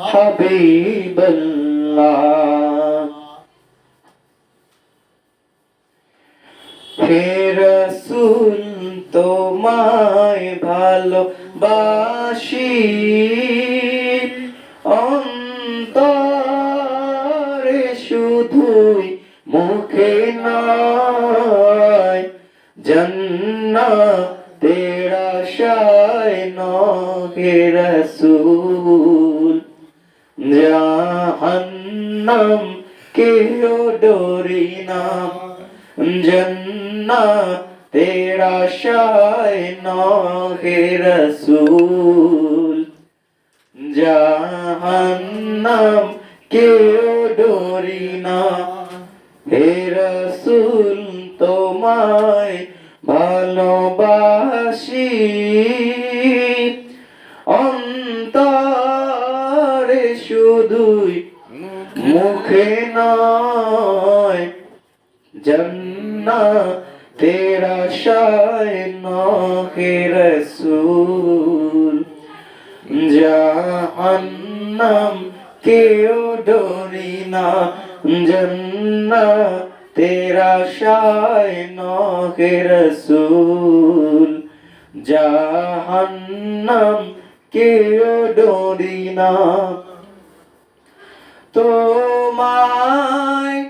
حبيب الله হে রসুল তোমায় ভালোবাসি অন্তরে শুধুই মুখে নয় জন্না তেরা শায় হে রসুল জাহান্নাম কেউ ডরি না জন্না তেরা শায় হে রসুল জাহান্নাম কেউ ডরি না হে রসুল তোমায় ভালোবাসি মুখে নয় জন্না তেরা শায় হে রসুল। জাহান্নাম কেউ ডরি না জন্না তেরা শায় হে রসুল। জাহান্নাম কেউ ডরি না। তোমায়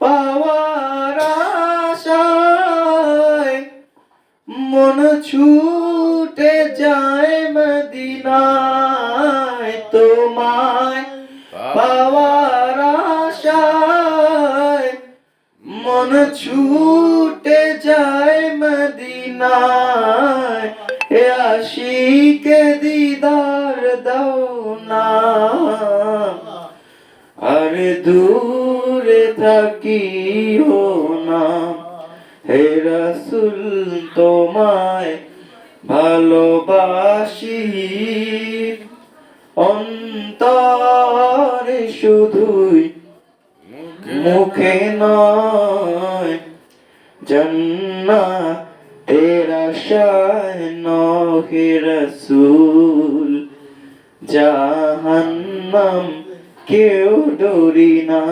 পাওয়ার আশায় মন ছুটে যায় মদিনায়। তোমায় পাওয়ার আশায় মন ছুটে যায় মদিনায়। আশিকে দিদার দাও না। দূরে থাকিও না। হে রসুল, তোমায় ভালোবাসি। অন্তরে শুধুই মুখে নয় জন্না তেরা শায় হে রসুল। জাহান্নাম কেউ ডরি না।